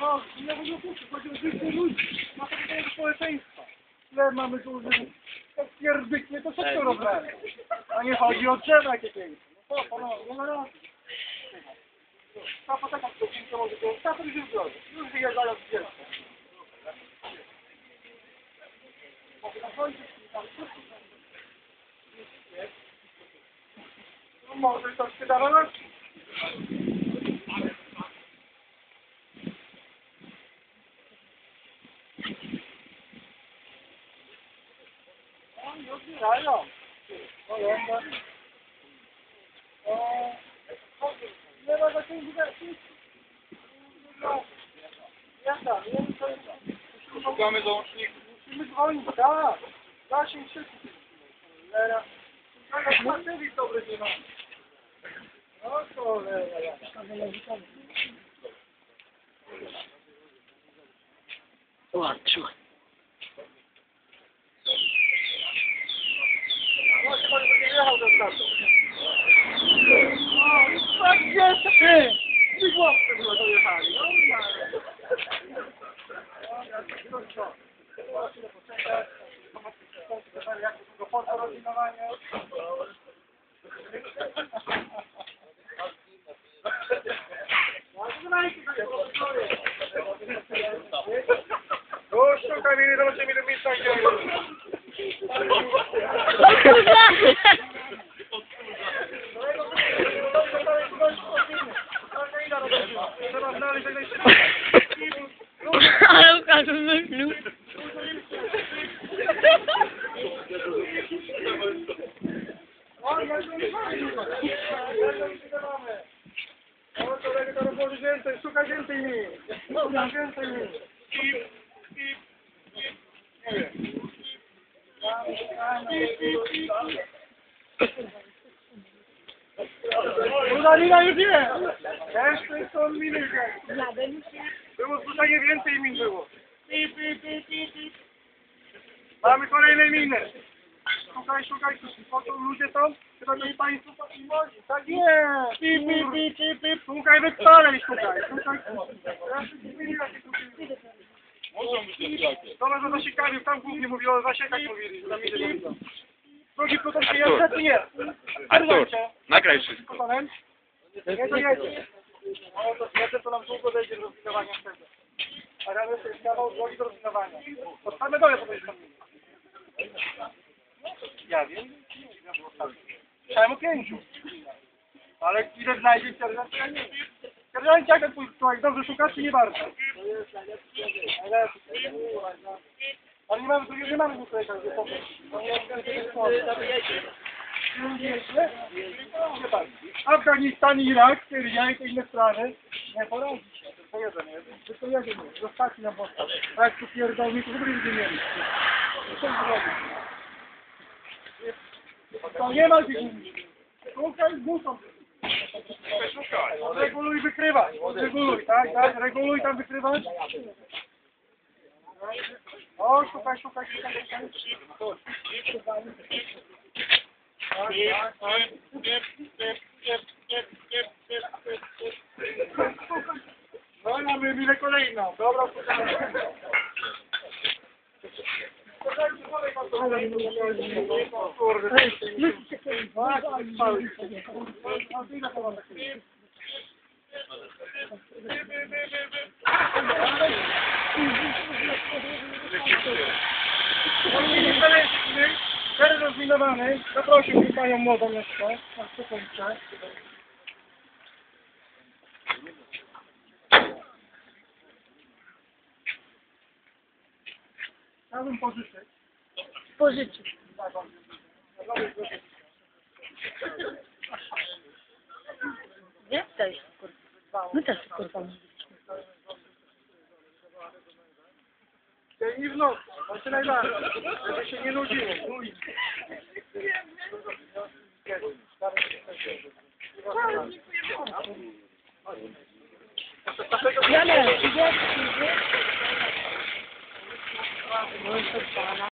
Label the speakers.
Speaker 1: No, nie mówię o kuszy, chodzi o życie ludzi. Ma to do społeczeństwa. Ile mamy tu, że jak pierdyknie, to wszystko robiamy. A nie chodzi o drzewa jakie piękne. No to, panowie, nie ma racji. Ta poteka w godzinkę może to, ta to już jest droga. Już wyjeżdżają z dziecka. Mogę na końcu, tam wszystko. No może to spytała No takiej widoczności. Jaka? Nie wiem, co jest.
Speaker 2: Szukamy załączników.
Speaker 1: Musimy dzwonić, tak. Zasięg szybki. Cholera. Ale baterii dobry nie ma. No cholera.
Speaker 3: Ładnie, trzymaj.
Speaker 1: No chyba nie będzie jechał do startu. No, tak jest. Ty! I chłopcy chyba dojechali. To jak to długo foto rodzinowanie. No, szukaj mnie, zobaczymy, ile miejsca idzie. Trzeba znaleźć jak najszybciej.
Speaker 3: Ale Łukasz wymyślił.
Speaker 1: O, ja już nie mam. To szukaj mi. Szukaj mi. Jeszcze są miny. Było tutaj więcej min było. Pip, pip, pip, pip, pip. Mamy kolejne miny. Szukaj, szukaj, po co ludzie są? Chyba to jest państwo patrzymości, tak? Nie! Pip, pip, pip, pip, pip. Szukaj, wypalej, szukaj, szukaj. Tu jest.
Speaker 2: Muszą być.
Speaker 1: To nas o zasiekaniu, tam głównie mówili o zasiekach mówili, że tam idzie do. Drugi pluton się jest, czy nie?
Speaker 2: Artur, nagraj wszystko.
Speaker 1: Nie, to jedzie. Dojdzie do rozwinowania tego. A rano to jest kawał drogi do rozwinowania. To same dole to Ja wiem. Chciałem o pięciu. Ale ile znajdzie sierżant, ja nie wiem. Sierżant, jak twój człowiek dobrze szukasz, czy nie bardzo? Ale nie mamy, tu nie mamy nie jest Nie tak. Afganistan, Irak, Syria i te inne sprawy. Nie poradzi się. Tylko jeden jest. Tylko jeden jest. Zostawcie nam bosta. A jak tu pierdolni, to ogóle nie mieli. Co zrobić? To nie ma tych Szukaj z busą.
Speaker 2: Szukaj.
Speaker 1: Reguluj, wykrywaj. Reguluj, tak, tak. Reguluj tam wykrywać. O, szukaj, szukaj, szukaj, szukaj. Tak, tak, i mamy minę kolejną. Dobra. Kurde. Teren rozminowany. Zaprosiłbym panią młodą jeszcze. Na sekundkę. Chciałbym pożyczyć.
Speaker 3: Pożyczyć. Gdzie to jest kurwa? My też kurwa
Speaker 1: Dzień i w nocy, właśnie najbardziej, żeby się nie nudziło. Ja nie, worship Sana